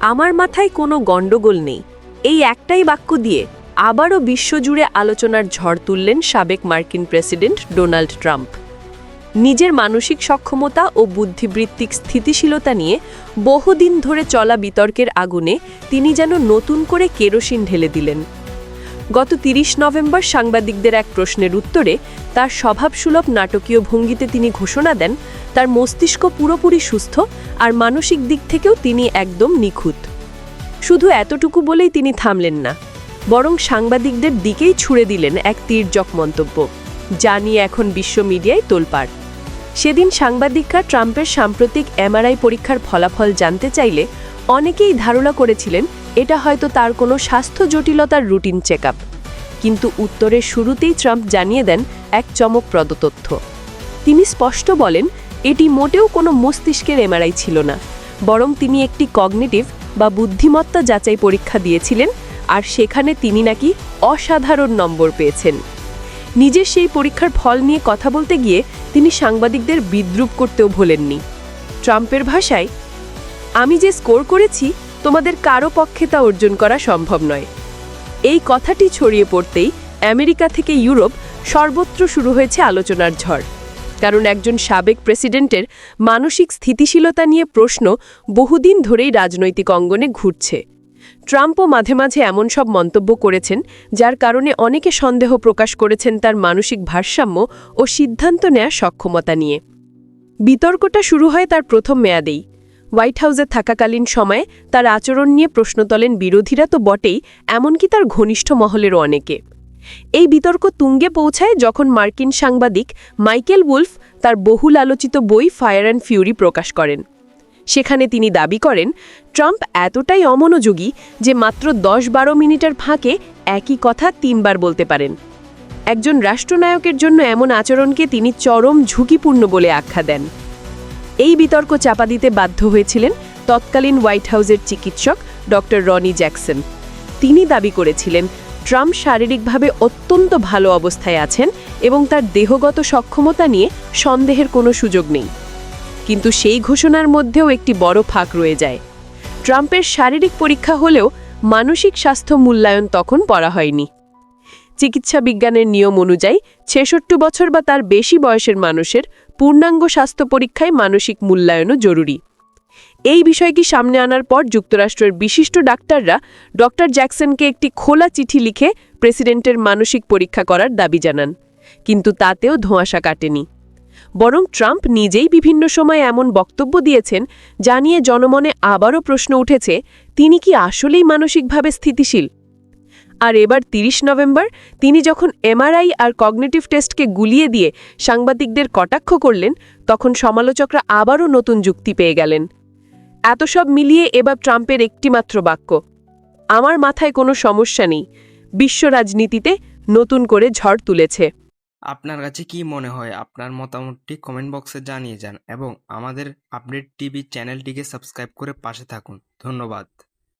আমার মাথায় কোনো গণ্ডগোল নেই। এই একটাই বাক্য দিয়ে আবারও বিশ্বজুড়ে আলোচনার ঝড় তুললেন সাবেক মার্কিন প্রেসিডেন্ট ডোনাল্ড ট্রাম্প। নিজের মানসিক সক্ষমতা ও বুদ্ধিবৃত্তিক স্থিতিশীলতা নিয়ে বহুদিন ধরে চলা বিতর্কের আগুনে তিনি যেন নতুন করে কেরোসিন ঢেলে দিলেন। গত তিরিশ নভেম্বর সাংবাদিকদের এক প্রশ্নের উত্তরে তার স্বভাবসুলভ নাটকীয় ভঙ্গিতে তিনি ঘোষণা দেন তার মস্তিষ্ক পুরোপুরি সুস্থ আর মানসিক দিক থেকেও তিনি একদম নিখুঁত। শুধু এতটুকু বলেই তিনি থামলেন না, বরং সাংবাদিকদের দিকেই ছুড়ে দিলেন এক তীর্যক মন্তব্য, যা নিয়ে এখন বিশ্ব মিডিয়ায় তোলপাড়। সেদিন সাংবাদিকরা ট্রাম্পের সাম্প্রতিক এমআরআই পরীক্ষার ফলাফল জানতে চাইলে অনেকেই ধারণা করেছিলেন এটা হয়তো তার কোনো স্বাস্থ্য জটিলতার রুটিন চেক কিন্তু উত্তরের শুরুতেই ট্রাম্প জানিয়ে দেন এক চমকপ্রদ তথ্য। তিনি স্পষ্ট বলেন এটি মোটেও কোনো মস্তিষ্কের এমআরআই ছিল না, বরং তিনি একটি কগনিটিভ বা বুদ্ধিমত্তা যাচাই পরীক্ষা দিয়েছিলেন আর সেখানে তিনি নাকি অসাধারণ নম্বর পেয়েছেন। নিজের সেই পরীক্ষার ফল নিয়ে কথা বলতে গিয়ে তিনি সাংবাদিকদের বিদ্রুপ করতেও ভোলেননি। ট্রাম্পের ভাষায়, আমি যে স্কোর করেছি, তোমাদের কারও পক্ষে তা অর্জন করা সম্ভব নয়। এই কথাটি ছড়িয়ে পড়তেই আমেরিকা থেকে ইউরোপ সর্বত্র শুরু হয়েছে আলোচনার ঝড়। কারণ একজন সাবেক প্রেসিডেন্টের মানসিক স্থিতিশীলতা নিয়ে প্রশ্ন বহুদিন ধরেই রাজনৈতিক অঙ্গনে ঘুরছে। ট্রাম্পও মাঝে মাঝে এমন সব মন্তব্য করেছেন, যার কারণে অনেকে সন্দেহ প্রকাশ করেছেন তার মানসিক ভারসাম্য ও সিদ্ধান্ত নেয়ার সক্ষমতা নিয়ে। বিতর্কটা শুরু হয় তার প্রথম মেয়াদেই। হোয়াইট হাউসে থাকাকালীন সময়ে তার আচরণ নিয়ে প্রশ্ন তোলেন বিরোধীরা তো বটেই, এমনকি তার ঘনিষ্ঠ মহলেরও অনেকে। এই বিতর্ক তুঙ্গে পৌঁছায় যখন মার্কিন সাংবাদিক মাইকেল উলফ তার বহুল আলোচিত বই ফায়ার অ্যান্ড ফিউরি প্রকাশ করেন। সেখানে তিনি দাবি করেন, ট্রাম্প এতটাই অমনোযোগী যে মাত্র দশ বারো মিনিটের ফাঁকে একই কথা তিনবার বলতে পারেন। একজন রাষ্ট্রনায়কের জন্য এমন আচরণকে তিনি চরম ঝুঁকিপূর্ণ বলে আখ্যা দেন। এই বিতর্ক চাপা দিতে বাধ্য হয়েছিলেন তৎকালীন হোয়াইট হাউসের চিকিৎসক ডক্টর রনি জ্যাকসন। তিনি দাবি করেছিলেন ট্রাম্প শারীরিকভাবে অত্যন্ত ভালো অবস্থায় আছেন এবং তার দেহগত সক্ষমতা নিয়ে সন্দেহের কোনো সুযোগ নেই। কিন্তু সেই ঘোষণার মধ্যেও একটি বড় ফাঁক রয়ে যায়। ট্রাম্পের শারীরিক পরীক্ষা হলেও মানসিক স্বাস্থ্য মূল্যায়ন তখন পড়া হয়নি। চিকিৎসা বিজ্ঞানের নিয়ম অনুযায়ী ছেষট্টি বছর বা তার বেশি বয়সের মানুষের পূর্ণাঙ্গ স্বাস্থ্য পরীক্ষায় মানসিক মূল্যায়নও জরুরি। এই বিষয়টি সামনে আনার পর যুক্তরাষ্ট্রের বিশিষ্ট ডাক্তাররা ডক্টর জ্যাকসনকে একটি খোলা চিঠি লিখে প্রেসিডেন্টের মানসিক পরীক্ষা করার দাবি জানান, কিন্তু তাতেও ধোঁয়াশা কাটেনি। বরং ট্রাম্প নিজেই বিভিন্ন সময় এমন বক্তব্য দিয়েছেন, যা নিয়ে জনমনে আবারও প্রশ্ন উঠেছে, তিনি কি আসলেই মানসিকভাবে স্থিতিশীল? আর এবার ৩০ নভেম্বর, তিনি যখন এমআরআই আর কগনেটিভ টেস্টকে গুলিয়ে দিয়ে সাংবাদিকদের কটাক্ষ করলেন, তখন সমালোচকরা আবারও নতুন যুক্তি পেয়ে গেলেন। এত সব মিলিয়ে এবার ট্রাম্পের একটিমাত্র বাক্য। আমার মাথায় কোনো সমস্যা নেই। বিশ্ব রাজনীতিতে নতুন করে ঝড় তুলেছে। আপনার কাছে কি মনে হয়? আপনার মতামতটি কমেন্ট বক্সে জানিয়ে যান এবং আমাদের আপডেট টিভি চ্যানেলটিকে সাবস্ক্রাইব করে পাশে থাকুন। ধন্যবাদ।